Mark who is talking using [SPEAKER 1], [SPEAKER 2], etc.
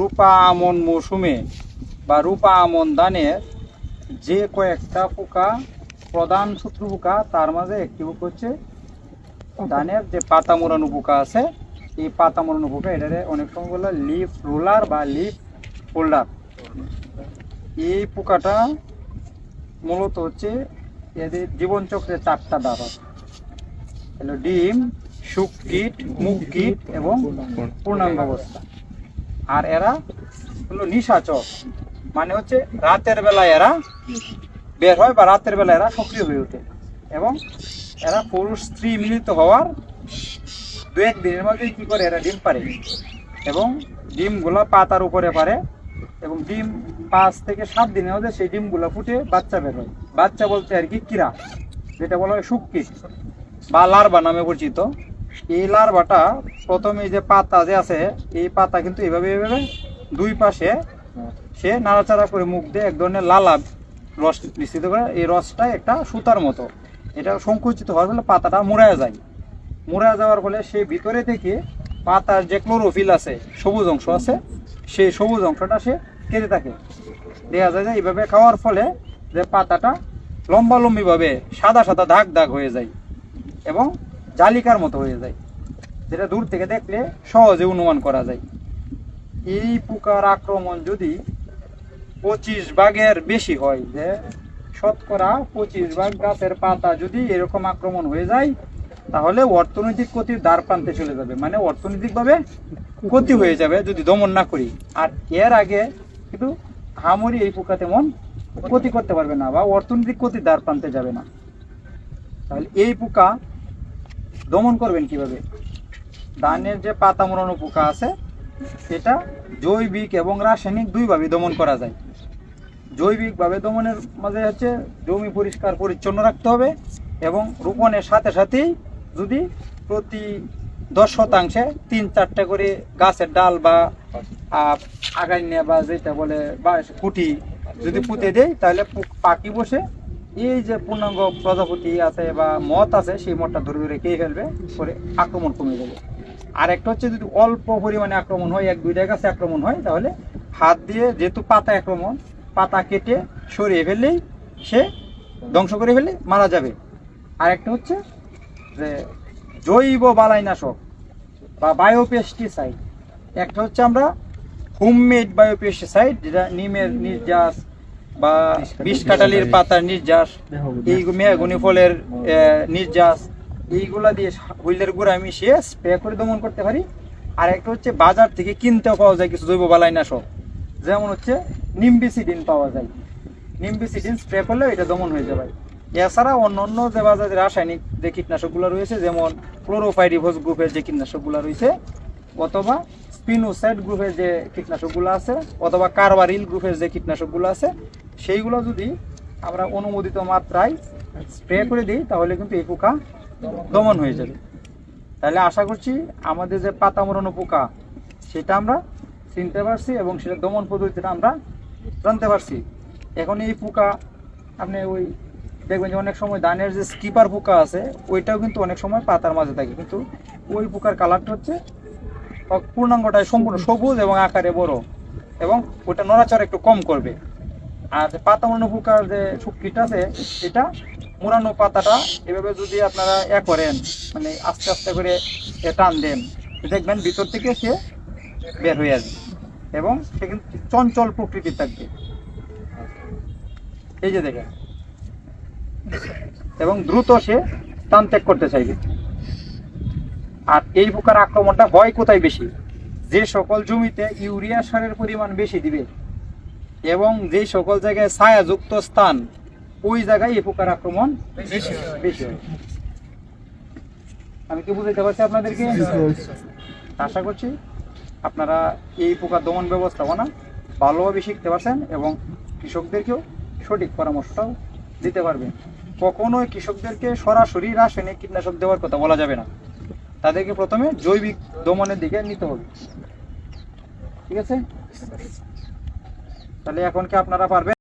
[SPEAKER 1] রূপা আমন মৌসুমে বা রূপা আমন ধানের যে কয়েকটা পোকা, প্রধান শত্রু পোকা, তার মাঝে একটি পোকা হচ্ছে ধানের যে পাতা মোড়ানো পোকা আছে, এই পাতা মোড়ানো পোকা, এটারে অনেক সময় বলে লিফ রোলার বা লিফ হোল্ডার। এই পোকাটা মূলত হচ্ছে এদের জীবনচক্রে চারটা ধাপ আছে। হলো ডিম শুক কীট মুখ কীট এবং পূর্ণাঙ্গ অবস্থা। আর এরা হলো নিশাচর। মানে হচ্ছে রাতের বেলা এরা বের হয় বা রাতের বেলা এরা সক্রিয় হয়ে ওঠে। এবং এরা পুরুষ, স্ত্রী মিলিত হওয়ার দু এক দিনের মধ্যে কী করে? এরা ডিম পারে এবং ডিমগুলো পাতার উপরে পারে এবং ডিম পাঁচ থেকে সাত দিনের মধ্যে সেই ডিমগুলো ফুটে বাচ্চা বের হয়। বাচ্চা বলতে আর কি কিরা, যেটা বলা হয় শুক্কি বা লার্বা নামে পরিচিত। এই লার্ভাটা প্রথমে যে পাতা যে আছে, এই পাতা কিন্তু এভাবে এভাবে দুই পাশে সে নাড়াচাড়া করে মুখ দিয়ে এক ধরনের লালা রস নিশ্চিত করে এই রসটা একটা সুতার মতো। এটা সংকুচিত হওয়ার ফলে পাতাটা মুড়ায় যায়। মুড়ায় যাওয়ার ফলে সে ভিতরে থেকে পাতার যে ক্লোরোফিল আছে, সবুজ অংশ আছে, সেই সবুজ অংশটা সে কেটে থাকে। দেখা যায় যে এইভাবে খাওয়ার ফলে যে পাতাটা লম্বালম্বিভাবে সাদা সাদা দাগ দাগ হয়ে যায় এবং জালিকার মতো হয়ে যায়। যেটা দূর থেকে দেখলে সহজে অনুমান করা যায়। এই পোকার আক্রমণ যদি পঁচিশ ভাগের বেশি হয়, যে শতকরা পঁচিশ ভাগ গাছের পাতা যদি এরকম আক্রমণ হয়ে যায়, তাহলে অর্থনৈতিক ক্ষতির দ্বার প্রান্তে চলে যাবে। মানে অর্থনৈতিকভাবে ক্ষতি হয়ে যাবে যদি দমন না করি। আর এর আগে কিন্তু হামরি এই পোকা তেমন ক্ষতি করতে পারবে না বা অর্থনৈতিক ক্ষতির দ্বার প্রান্তে যাবে না। তাহলে এই পোকা দমন করবেন কীভাবে? ধানের যে পাতা মোড়ানো পোকা আছে সেটা জৈবিক এবং রাসায়নিক দুইভাবে দমন করা যায়। জৈবিকভাবে দমনের মাঝে হচ্ছে জমি পরিষ্কার পরিচ্ছন্ন রাখতে হবে এবং রোপণের সাথে সাথেই যদি প্রতি দশ শতাংশে তিন চারটা করে গাছের ডাল বা আহ, আগাইনিয়া বা যেটা বলে বা কুটি যদি পুঁতে দেয় তাহলে পাখি বসে এই যে পূর্ণাঙ্গ প্রজাপতি আছে বা মত আছে, সেই মতটা ধরে ধরে খেয়ে ফেলবে করে আক্রমণ কমে যাবে। আর একটা হচ্ছে যদি অল্প পরিমাণে আক্রমণ হয়, এক দুইটা গাছে আক্রমণ হয়, তাহলে হাত দিয়ে যেহেতু পাতা আক্রমণ, পাতা কেটে সরিয়ে ফেললেই সে ধ্বংস করে ফেলে মারা যাবে। আর একটা হচ্ছে যে জৈব বালাইনাশক বা বায়োপেস্টিসাইড। একটা হচ্ছে আমরা হোমমেড বায়োপেস্টিসাইড, যেটা নিমের নির্যাস বা বিষ কাটালির পাতার নির্যাস এই মেয়াগুনি ফলের নির্যাস এইগুলা দিয়ে হুইলের গুঁড়া মিশিয়ে স্প্রে করে দমন করতে পারি। আর একটা হচ্ছে বাজার থেকে কিনতেও পাওয়া যায় কিছু জৈব বালাইনাশক। যেমন হচ্ছে নিম্বিসিডিন পাওয়া যায়। নিম্বিসিডিন স্প্রে করলে এটা দমন হয়ে যাবে। এছাড়া অন্য অন্য যে বাজারে রাসায়নিক যে কীটনাশকগুলো রয়েছে যেমন ক্লোরোফাইরিভোস গ্রুপের যে কীটনাশকগুলো রয়েছে অথবা স্পিনোসাইড গ্রুপের যে কীটনাশকগুলো আছে, অথবা কারবারিল গ্রুপের যে কীটনাশকগুলো আছে, সেইগুলো যদি আমরা অনুমোদিত মাত্রায় স্প্রে করে দিই, তাহলে কিন্তু এই পোকা দমন হয়ে যাবে। তাহলে আশা করছি আমাদের যে পাতা মোড়ানো পোকা, সেটা আমরা চিনতে পারছি এবং সেটা দমন পদ্ধতিটা আমরা জানতে পারছি। এখন এই পোকা, আপনি ওই দেখবেন যে অনেক সময় ধানের যে স্কিপার পোকা আছে, ওইটাও কিন্তু অনেক সময় পাতার মাঝে থাকে। কিন্তু ওই পোকার কালারটা হচ্ছে পূর্ণাঙ্গটাই সম্পূর্ণ সবুজ এবং আকারে বড়। এবং ওটা নড়াচড়া একটু কম করবে। আর পাতা মোড়ানো যে শুকিটা আছে, এটা মোড়ানো পাতাটা এভাবে যদি আপনারা এ করেন মানে আস্তে আস্তে করে টান দেন, দেখবেন ভিতর থেকে সে বের হয়ে আসবে। এবং সে কিন্তু চঞ্চল প্রকৃতির থাকবে। এই যে দেখেন। এবং দ্রুত সে ত্যাগ করতে চাইবে। আর এই পোকার আক্রমণটা হয় কোথায় বেশি? যে সকল জমিতে ইউরিয়া সারের পরিমাণ বেশি দিবে এবং যে সকল জায়গায় ছায়াযুক্ত স্থান ওই জায়গায় এই পোকার আক্রমণ বেশি হয়। আমি কি বুঝাইতে পারছি আপনাদেরকে? আশা করছি আপনারা এই পোকা দমন ব্যবস্থাপনা ভালোভাবে শিখতে পারছেন এবং কৃষকদেরকেও সঠিক পরামর্শটাও দিতে পারবেন। কখনোই কৃষকদেরকে সরাসরি রাসায়নিক কীটনাশক দেওয়ার কথা বলা যাবে না। তাদেরকে প্রথমে জৈবিক দমনের দিকে নিতে হবে। ঠিক আছে? তাহলে এখন কি আপনারা পারবেন?